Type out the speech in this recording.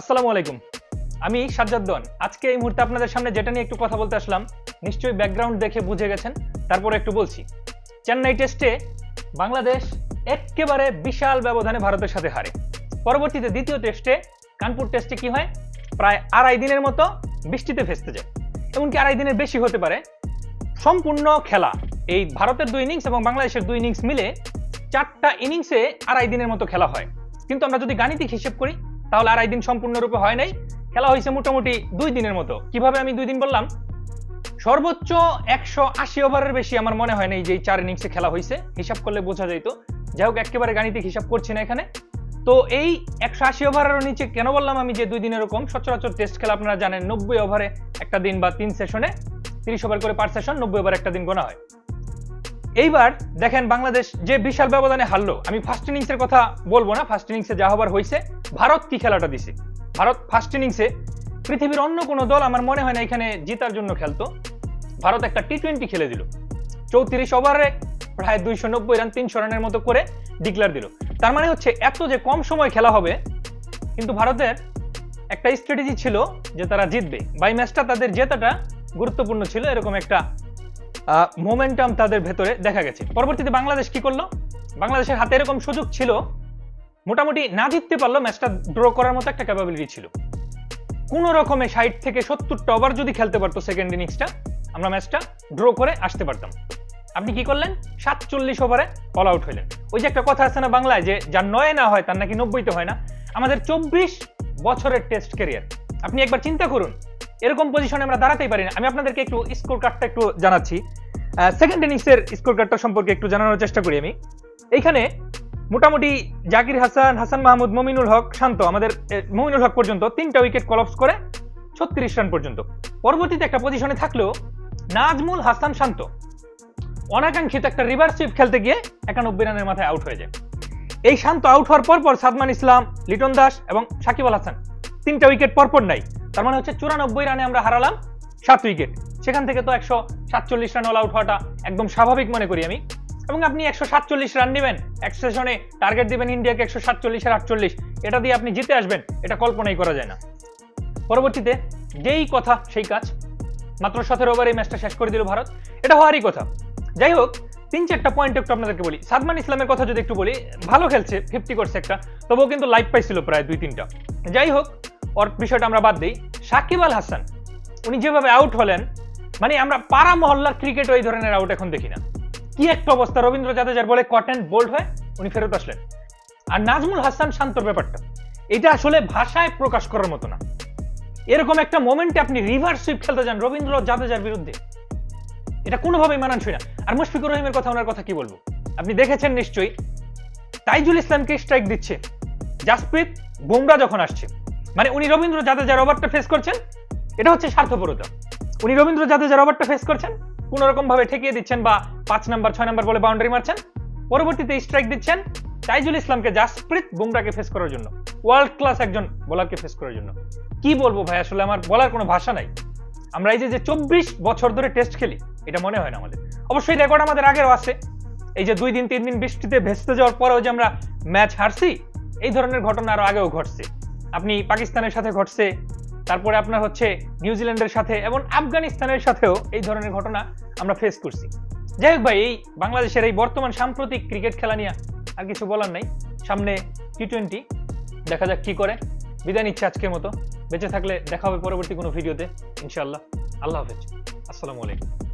আসসালামু আলাইকুম। আমি সাজ্জাদ দোয়ান আজকে এই মুহূর্তে আপনাদের সামনে যেটা নিয়ে একটু কথা বলতে আসলাম, নিশ্চয়ই ব্যাকগ্রাউন্ড দেখে বুঝে গেছেন, তারপরে একটু বলছি। চেন্নাই টেস্টে বাংলাদেশ একেবারে বিশাল ব্যবধানে ভারতের সাথে হারে। পরবর্তীতে দ্বিতীয় টেস্টে কানপুর টেস্টে কি হয়? প্রায় আড়াই দিনের মতো বৃষ্টিতে ভেস্তে যায়। এমনকি আড়াই দিনের বেশি হতে পারে। সম্পূর্ণ খেলা। এই ভারতের দুই ইনিংস এবং বাংলাদেশের দুই ইনিংস মিলে চারটা ইনিংসে আড়াই দিনের মতো খেলা হয়। কিন্তু আমরা যদি গাণিতিক হিসেব করি তাহলে আড়াই দিন সম্পূর্ণরূপে হয় নাই। খেলা হয়েছে মোটামুটি দুই দিনের মতো। কীভাবে আমি দুই দিন বললাম? সর্বোচ্চ একশো আশি ওভারের বেশি আমার মনে হয় না যে চার ইনিংসে খেলা হয়েছে। হিসাব করলে বোঝা যেত যাই হোক, একেবারে গাণিতিক হিসাব করছি না এখানে। তো এই একশো আশি ওভারের নিচে কেন বললাম আমি যে দুই দিনের এরকম সচরাচর টেস্ট খেলা আপনারা জানেন, নব্বই ওভারে একটা দিন বা তিন সেশনে তিরিশ ওভার করে পার সেশন নব্বই ওভার একটা দিন গোনা হয়। এইবার দেখেন বাংলাদেশ যে বিশাল ব্যবধানে হারলো। আমি ফার্স্ট ইনিংসের কথা বলব না ফার্স্ট ইনিংসে যা হবার হয়েছে ভারত কি খেলাটা দিছে? ভারত ফার্স্ট ইনিংসে পৃথিবীর অন্য কোনো দল আমার মনে হয় না এখানে জিতার জন্য খেলতো। ভারত একটা টি টোয়েন্টি খেলে দিল। চৌত্রিশ ওভারে প্রায় দুইশো নব্বই রান তিনশো রানের মতো করে ডিক্লার দিল। তার মানে হচ্ছে এত যে কম সময় খেলা হবে, কিন্তু ভারতের একটা স্ট্র্যাটেজি ছিল যে তারা জিতবে। বাই ম্যাচটা তাদের জেতাটা গুরুত্বপূর্ণ ছিল, এরকম একটা মোমেন্টাম তাদের ভেতরে দেখা গেছে। পরবর্তীতে বাংলাদেশ কি করল? বাংলাদেশের হাতে এরকম সুযোগ ছিল, মোটামুটি না জিততে পারল ম্যাচটা ড্র করার মতো একটা ক্যাপাবিলিটি ছিল। কোন রকমে ষাট থেকে সত্তরটা ওভার যদি খেলতে পারতো সেকেন্ড ইনিংসটা আমরা ম্যাচটা ড্র করে আসতে পারতাম। আপনি কি করলেন? সাতচল্লিশ ওভারে অল আউট হইলেন। ওই যে একটা কথা আছে না বাংলায় যে যার নয় না হয় তার নাকি নব্বইতে হয় না। আমাদের চব্বিশ বছরের টেস্ট ক্যারিয়ার আপনি একবার চিন্তা করুন এরকম পজিশনে আমরা দাঁড়াতেই পারি না। আমি আপনাদেরকে একটু স্কোর কার্ডটা একটু জানাচ্ছি। সেকেন্ড ইনিংসের স্কোর কার্ডটা সম্পর্কে একটু জানানোর চেষ্টা করি আমি। এইখানে মোটামুটি জাকির হাসান হাসান মাহমুদ, মমিনুল হক শান্ত, আমাদের মমিনুল হক পর্যন্ত তিনটা উইকেট কলপস করে ছত্রিশ রান পর্যন্ত। পরবর্তীতে একটা পজিশনে থাকলেও নাজমুল হাসান শান্ত, অনাকাঙ্ক্ষিত একটা রিভার্স সুইপ খেলতে গিয়ে একানব্বই রানের মাথায় আউট হয়ে যায়। এই শান্ত আউট হওয়ার পর পর সাদমান ইসলাম, লিটন দাস এবং সাকিব আল হাসান তিনটা উইকেট পরপর নাই। তার মানে হচ্ছে চুরানব্বই রানে আমরা হারালাম সাত উইকেট। সেখান থেকে তো একশো সাতচল্লিশ রান অল আউট হওয়াটা একদম স্বাভাবিক মনে করি আমি। এবং আপনি একশো সাতচল্লিশ রান নেবেন, এক সেশনে টার্গেট দিবেন ইন্ডিয়াকে একশো সাতচল্লিশের আটচল্লিশ। এটা দিয়ে আপনি জিতে আসবেন, এটা কল্পনাই করা যায় না। পরবর্তীতে যেই কথা, সেই কাজ, মাত্র সতেরো ওভার এই ম্যাচটা শেষ করে দিল ভারত। এটা হওয়ারই কথা। যাই হোক, তিন চারটা পয়েন্ট একটু আপনাদেরকে বলি। সাদমান ইসলামের কথা যদি একটু বলি, ভালো খেলছে ফিফটি করছে একটা, তবুও কিন্তু লাইভ পাইছিল প্রায় দুই তিনটা যাই হোক ওর বিষয়টা আমরা বাদ দিই। সাকিব আল হাসান, উনি যেভাবে আউট হলেন মানে আমরা পাড়া মহল্লার ক্রিকেট ওই ধরনের আউট এখন দেখি না। কি একটা অবস্থা, রবীন্দ্র জাদেজার বলে কটেন বোল্ড হয়ে উনি ফেরত আসলেন। আর নাজমুল হাসান শান্তর ব্যাপারটা, এটা আসলে ভাষায় প্রকাশ করার মতো না। এরকম একটা মোমেন্টে আপনি রিভার্স সুইপ খেলতে যান রবীন্দ্র জাদেজার বিরুদ্ধে। এটা কোনোভাবেই মানানসই না। আর মুশফিকুর রহিমের কথা ওনার কথা কি বলব? আপনি দেখেছেন নিশ্চয়ই, তাইজুল ইসলামকে স্ট্রাইক দিচ্ছে। জাসপ্রীত বুমরা যখন আসছে মানে উনি রবীন্দ্র জাদেজার ওভারটা ফেস করছেন, এটা হচ্ছে স্বার্থপরতা। উনি রবীন্দ্র জাদেজার ওভারটা ফেস করছেন কোন রকম ভাবে ঠেকিয়ে দিচ্ছেন বা পাঁচ নাম্বার, ছয় নাম্বার বলে বাউন্ডারি মারছেন, পরবর্তীতে স্ট্রাইক দিচ্ছেন তাইজুল ইসলামকে জাসপ্রীত বুমরাকে ফেস করার জন্য ওয়ার্ল্ড ক্লাস একজন বোলারকে ফেস করার জন্য। কি বলব ভাই, আসলে আমার বলার কোনো ভাষা নাই। আমরা এই যে চব্বিশ বছর ধরে টেস্ট খেলি, এটা মনে হয় না আমাদের। অবশ্যই রেকর্ড আমাদের আগেও আছে। এই যে দুই দিন, তিন দিন বৃষ্টিতে ভেস্তে যাওয়ার পরেও যে আমরা ম্যাচ হারছি, এই ধরনের ঘটনা আরও আগেও ঘটছে। আপনি পাকিস্তানের সাথে ঘটছে, তারপরে আপনার হচ্ছে নিউজিল্যান্ডের সাথে এবং আফগানিস্তানের সাথেও এই ধরনের ঘটনা আমরা ফেস করছি। যাই হোক ভাই, এই বাংলাদেশের এই বর্তমান সাম্প্রতিক ক্রিকেট খেলা নিয়ে আর কিছু বলার নাই। সামনে টি টোয়েন্টি দেখা যাক কি করে। বিদায় নিচ্ছে আজকের মতো। বেঁচে থাকলে দেখা হবে পরবর্তী কোনো ভিডিওতে, ইনশাআল্লাহ। আল্লাহ হাফেজ। আসসালামু আলাইকুম।